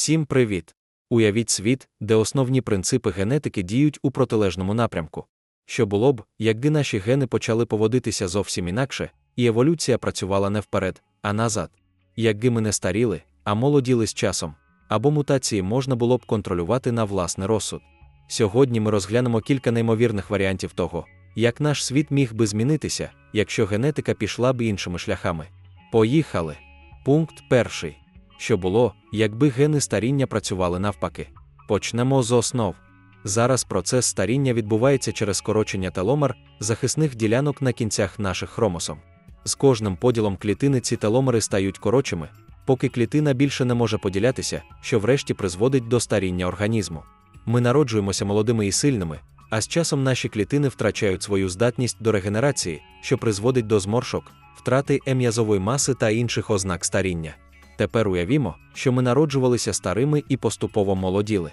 Всім привіт! Уявіть світ, де основні принципи генетики діють у протилежному напрямку. Що було б, якби наші гени почали поводитися зовсім інакше, і еволюція працювала не вперед, а назад. Якби ми не старіли, а молоділи з часом, або мутації можна було б контролювати на власний розсуд. Сьогодні ми розглянемо кілька неймовірних варіантів того, як наш світ міг би змінитися, якщо генетика пішла б іншими шляхами. Поїхали. Пункт перший. Що було, якби гени старіння працювали навпаки. Почнемо з основ. Зараз процес старіння відбувається через скорочення теломер, захисних ділянок на кінцях наших хромосом. З кожним поділом клітини ці теломери стають коротшими, поки клітина більше не може поділятися, що врешті призводить до старіння організму. Ми народжуємося молодими і сильними, а з часом наші клітини втрачають свою здатність до регенерації, що призводить до зморшок, втрати ем'язової маси та інших ознак старіння. Тепер уявімо, що ми народжувалися старими і поступово молоділи.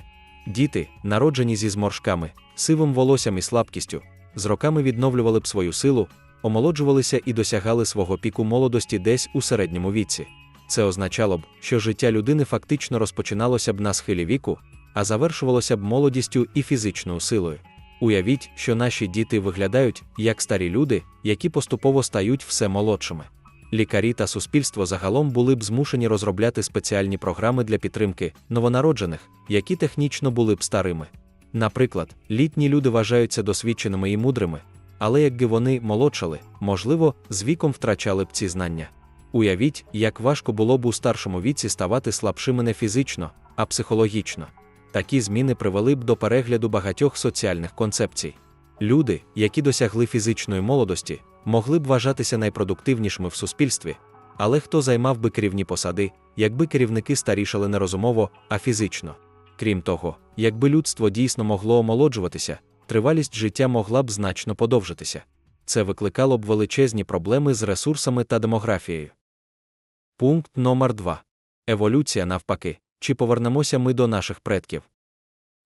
Діти, народжені зі зморшками, сивим волоссям і слабкістю, з роками відновлювали б свою силу, омолоджувалися і досягали свого піку молодості десь у середньому віці. Це означало б, що життя людини фактично розпочиналося б на схилі віку, а завершувалося б молодістю і фізичною силою. Уявіть, що наші діти виглядають як старі люди, які поступово стають все молодшими. Лікарі та суспільство загалом були б змушені розробляти спеціальні програми для підтримки новонароджених, які технічно були б старими. Наприклад, літні люди вважаються досвідченими і мудрими, але якби вони молодшали, можливо, з віком втрачали б ці знання. Уявіть, як важко було б у старшому віці ставати слабшими не фізично, а психологічно. Такі зміни привели б до перегляду багатьох соціальних концепцій. Люди, які досягли фізичної молодості, могли б вважатися найпродуктивнішими в суспільстві, але хто займав би керівні посади, якби керівники старішали не розумово, а фізично. Крім того, якби людство дійсно могло омолоджуватися, тривалість життя могла б значно подовжитися. Це викликало б величезні проблеми з ресурсами та демографією. Пункт номер 2. Еволюція навпаки. Чи повернемося ми до наших предків?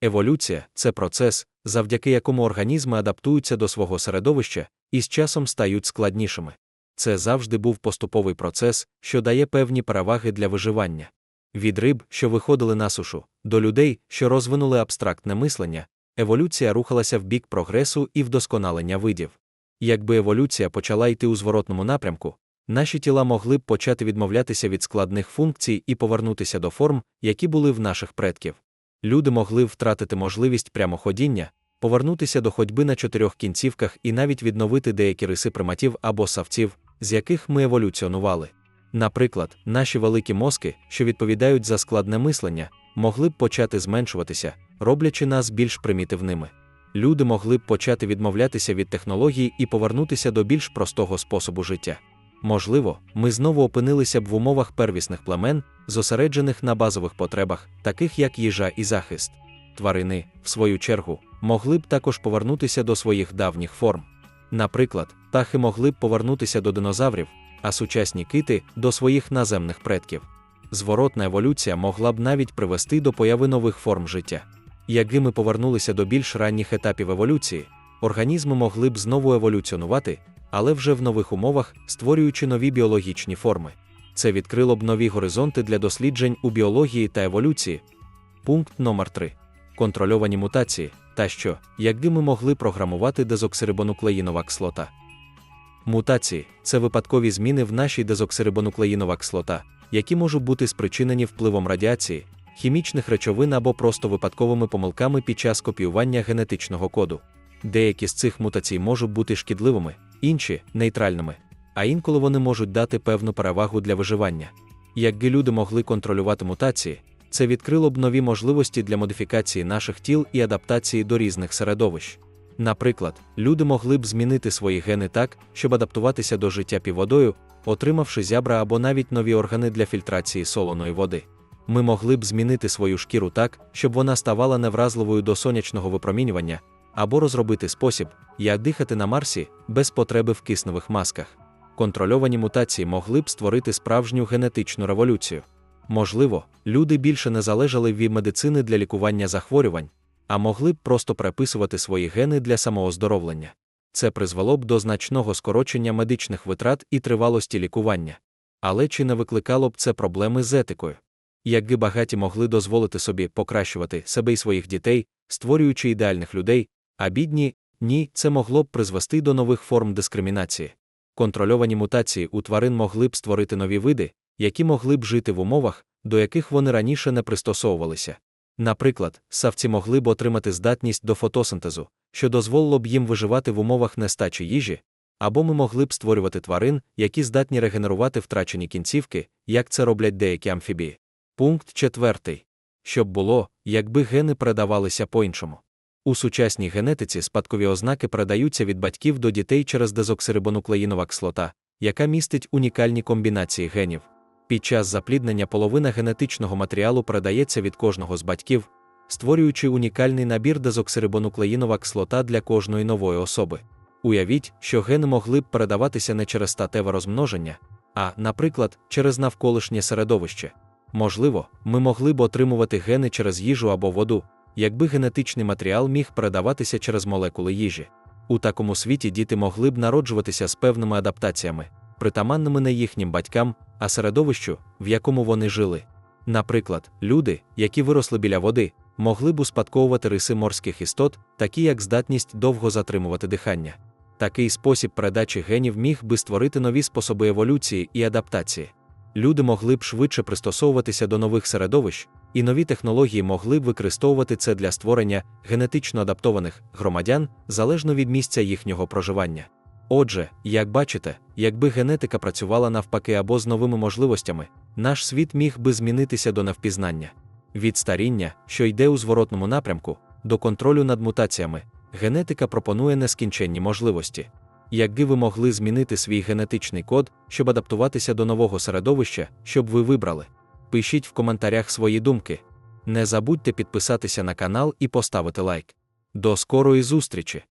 Еволюція це процес, завдяки якому організми адаптуються до свого середовища і з часом стають складнішими. Це завжди був поступовий процес, що дає певні переваги для виживання. Від риб, що виходили на сушу, до людей, що розвинули абстрактне мислення, еволюція рухалася в бік прогресу і вдосконалення видів. Якби еволюція почала йти у зворотному напрямку, наші тіла могли б почати відмовлятися від складних функцій і повернутися до форм, які були в наших предків. Люди могли втратити можливість прямоходіння, повернутися до ходьби на чотирьох кінцівках і навіть відновити деякі риси приматів або савців, з яких ми еволюціонували. Наприклад, наші великі мозки, що відповідають за складне мислення, могли б почати зменшуватися, роблячи нас більш примітивними. Люди могли б почати відмовлятися від технологій і повернутися до більш простого способу життя. Можливо, ми знову опинилися б в умовах первісних племен, зосереджених на базових потребах, таких як їжа і захист. Тварини, в свою чергу, могли б також повернутися до своїх давніх форм. Наприклад, птахи могли б повернутися до динозаврів, а сучасні кити до своїх наземних предків. Зворотна еволюція могла б навіть привести до появи нових форм життя. Якби ми повернулися до більш ранніх етапів еволюції, організми могли б знову еволюціонувати, але вже в нових умовах, створюючи нові біологічні форми. Це відкрило б нові горизонти для досліджень у біології та еволюції. Пункт номер 3 контрольовані мутації, та що, якби ми могли програмувати дезоксирибонуклеїнова кислота. Мутації це випадкові зміни в нашій дезоксирибонуклеїнова кислота, які можуть бути спричинені впливом радіації, хімічних речовин або просто випадковими помилками під час копіювання генетичного коду. Деякі з цих мутацій можуть бути шкідливими, інші нейтральними, а інколи вони можуть дати певну перевагу для виживання. Якби люди могли контролювати мутації, це відкрило б нові можливості для модифікації наших тіл і адаптації до різних середовищ. Наприклад, люди могли б змінити свої гени так, щоб адаптуватися до життя під водою, отримавши зябра або навіть нові органи для фільтрації солоної води. Ми могли б змінити свою шкіру так, щоб вона ставала невразливою до сонячного випромінювання, або розробити спосіб, як дихати на Марсі без потреби в кисневих масках. Контрольовані мутації могли б створити справжню генетичну революцію. Можливо, люди більше не залежали від медицини для лікування захворювань, а могли б просто приписувати свої гени для самооздоровлення. Це призвело б до значного скорочення медичних витрат і тривалості лікування. Але чи не викликало б це проблеми з етикою? Якби багаті могли дозволити собі покращувати себе і своїх дітей, створюючи ідеальних людей, а бідні ні, це могло б призвести до нових форм дискримінації. Контрольовані мутації у тварин могли б створити нові види, які могли б жити в умовах, до яких вони раніше не пристосовувалися. Наприклад, савці могли б отримати здатність до фотосинтезу, що дозволило б їм виживати в умовах нестачі їжі, або ми могли б створювати тварин, які здатні регенерувати втрачені кінцівки, як це роблять деякі амфібії. Пункт четвертий. Щоб було, якби гени передавалися по-іншому. У сучасній генетиці спадкові ознаки передаються від батьків до дітей через дезоксирибонуклеїнова кислота, яка містить унікальні комбінації генів. Під час запліднення половина генетичного матеріалу передається від кожного з батьків, створюючи унікальний набір дезоксирибонуклеїнова кислота для кожної нової особи. Уявіть, що гени могли б передаватися не через статеве розмноження, а, наприклад, через навколишнє середовище. Можливо, ми могли б отримувати гени через їжу або воду, якби генетичний матеріал міг передаватися через молекули їжі. У такому світі діти могли б народжуватися з певними адаптаціями, притаманними не їхнім батькам, а середовищу, в якому вони жили. Наприклад, люди, які виросли біля води, могли б успадковувати риси морських істот, такі як здатність довго затримувати дихання. Такий спосіб передачі генів міг би створити нові способи еволюції і адаптації. Люди могли б швидше пристосовуватися до нових середовищ, і нові технології могли б використовувати це для створення генетично адаптованих громадян залежно від місця їхнього проживання. Отже, як бачите, якби генетика працювала навпаки або з новими можливостями, наш світ міг би змінитися до навпізнання. Від старіння, що йде у зворотному напрямку, до контролю над мутаціями, генетика пропонує нескінченні можливості. Якби ви могли змінити свій генетичний код, щоб адаптуватися до нового середовища, щоб ви вибрали, пишіть в коментарях свої думки. Не забудьте підписатися на канал і поставити лайк. До скорої зустрічі!